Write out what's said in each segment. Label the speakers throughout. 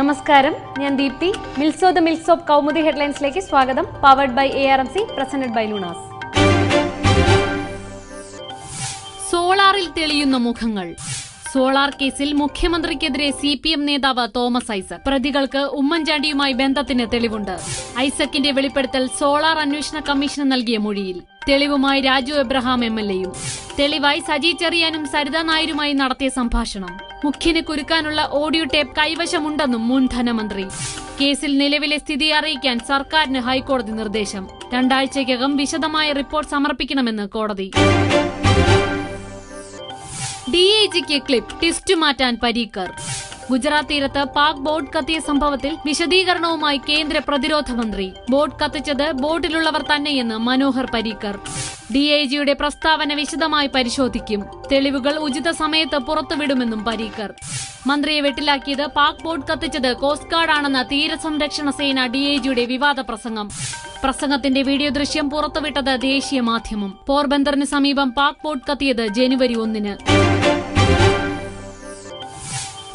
Speaker 1: നമസ്കാരം. ഞാൻ ദീപ്തി. മിൽസോ ദ മിൽസ് ഓഫ് കൗമുദി ഹെഡ്ലൈൻസിലേക്ക് സ്വാഗതം. Powered by A R M C presented by Luna's
Speaker 2: സോളാറിൽ തെളിയുന്ന മുഖങ്ങൾ. സോളാർ കേസിൽ മുഖ്യമന്ത്രിക്കെതിരെ സി പി എം നേതാവ് തോമസ് ഐസക്. പ്രതികൾക്ക് ഉമ്മൻചാണ്ടിയുമായി ബന്ധത്തിന് തെളിവുണ്ട്. ഐസക്കിന്റെ വെളിപ്പെടുത്തൽ സോളാർ അന്വേഷണ കമ്മീഷന് നൽകിയ മൊഴിയിൽ. തെളിവുമായി രാജു എബ്രഹാം എം എൽ എയും. തെളിവായി സജി ചെറിയാനും സരിത നായരുമായി നടത്തിയ സംഭാഷണം. മുഖ്യനെ കുരുക്കാനുള്ള ഓഡിയോ ടേപ്പ് കൈവശമുണ്ടെന്നും മുൻ ധനമന്ത്രി. കേസിൽ നിലവിലെ സ്ഥിതി അറിയിക്കാൻ സർക്കാരിന് ഹൈക്കോടതി നിർദ്ദേശം. രണ്ടാഴ്ചയ്ക്കകം വിശദമായ റിപ്പോർട്ട് സമർപ്പിക്കണമെന്ന് കോടതി. ഡി ഐ ജിക്ക് ക്ലിപ്പ് ടിസ്റ്റ് മാറ്റാൻ പരീക്കർ. ഗുജറാത്ത് തീരത്ത് പാക് ബോട്ട് കത്തിയ സംഭവത്തിൽ വിശദീകരണവുമായി കേന്ദ്ര പ്രതിരോധ മന്ത്രി. ബോട്ട് കത്തിച്ചത് ബോട്ടിലുള്ളവർ തന്നെയെന്ന് മനോഹർ പരീക്കർ. ഡി ഐ ജിയുടെ പ്രസ്താവന വിശദമായി പരിശോധിക്കും. തെളിവുകൾ ഉചിത സമയത്ത് പുറത്തുവിടുമെന്നും പരീക്കർ. മന്ത്രിയെ വെട്ടിലാക്കിയത് പാക് ബോട്ട് കത്തിച്ചത് കോസ്റ്റ് ഗാർഡാണെന്ന തീരസംരക്ഷണ സേന ഡി ഐ ജിയുടെ വിവാദ പ്രസംഗം. പ്രസംഗത്തിന്റെ വീഡിയോ ദൃശ്യം പുറത്തുവിട്ടത് ദേശീയ മാധ്യമം. പോർബന്ദറിന് സമീപം പാക് ബോട്ട് കത്തിയത് ജനുവരി ഒന്നിന്.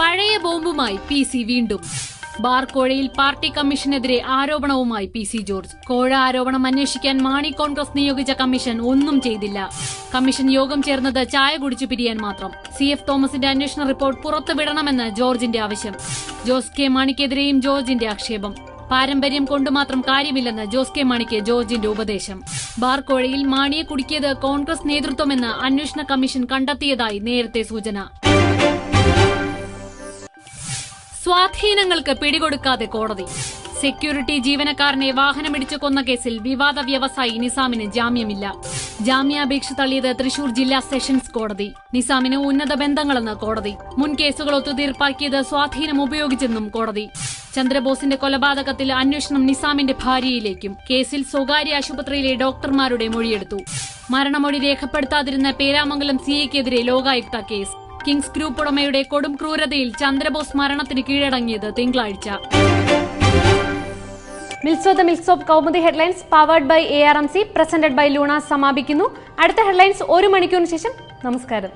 Speaker 2: പഴയ ബോംബുമായി പി സി വീണ്ടും. ബാർ കോഴയിൽ പാർട്ടി കമ്മീഷനെതിരെ ആരോപണവുമായി പി സി ജോർജ്. കോഴ ആരോപണം അന്വേഷിക്കാൻ മാണി കോൺഗ്രസ് നിയോഗിച്ച കമ്മീഷൻ ഒന്നും ചെയ്തില്ല. കമ്മീഷൻ യോഗം ചേർന്നത് ചായ കുടിച്ചു പിരിയാൻ മാത്രം. സി എഫ് തോമസിന്റെ അന്വേഷണ റിപ്പോർട്ട് പുറത്തുവിടണമെന്ന് ജോർജിന്റെ ആവശ്യം. ജോസ് കെ മാണിക്കെതിരെയും ജോർജിന്റെ ആക്ഷേപം. പാരമ്പര്യം കൊണ്ട് മാത്രം കാര്യമില്ലെന്ന് ജോസ് കെ മാണിക്ക് ജോർജിന്റെ ഉപദേശം. ബാർ കോഴയിൽ മാണിയെ കുടുക്കിയത് കോൺഗ്രസ് നേതൃത്വമെന്ന് അന്വേഷണ കമ്മീഷൻ കണ്ടെത്തിയതായി നേരത്തെ സൂചന. സ്വാധീനങ്ങൾക്ക് പിടികൊടുക്കാതെ കോടതി. സെക്യൂരിറ്റി ജീവനക്കാരനെ വാഹനമിടിച്ചു കൊന്ന കേസിൽ വിവാദ വ്യവസായി നിസാമിന് ജാമ്യമില്ല. ജാമ്യാപേക്ഷ തള്ളിയത് തൃശൂർ ജില്ലാ സെഷൻസ് കോടതി. നിസാമിന് ഉന്നത ബന്ധങ്ങളെന്ന് കോടതി. മുൻ കേസുകൾ ഒത്തുതീർപ്പാക്കിയത് സ്വാധീനം ഉപയോഗിച്ചെന്നും കോടതി. ചന്ദ്രബോസിന്റെ കൊലപാതകത്തിൽ അന്വേഷണം നിസാമിന്റെ ഭാര്യയിലേക്കും കേസിൽ സ്വകാര്യ ആശുപത്രിയിലെ ഡോക്ടർമാരുടെ മൊഴിയെടുത്തു. മരണമൊഴി രേഖപ്പെടുത്താതിരുന്ന പേരാമംഗലം സിഐക്കെതിരെ ലോകായുക്ത കേസ്. കിങ്സ് ഗ്രൂപ്പ് ഉടമയുടെ കൊടും ക്രൂരതയിൽ ചന്ദ്രബോസ് മരണത്തിന് കീഴടങ്ങിയത് തിങ്കളാഴ്ച.
Speaker 1: മിൽസോ the mills of Kaumudi headlines powered by A R M C presented by Luna സമാപിക്കുന്നു. അടുത്ത ഹെഡ്ലൈൻസ് ഒരു മണിക്കൂറിന് ശേഷം. നമസ്കാരം.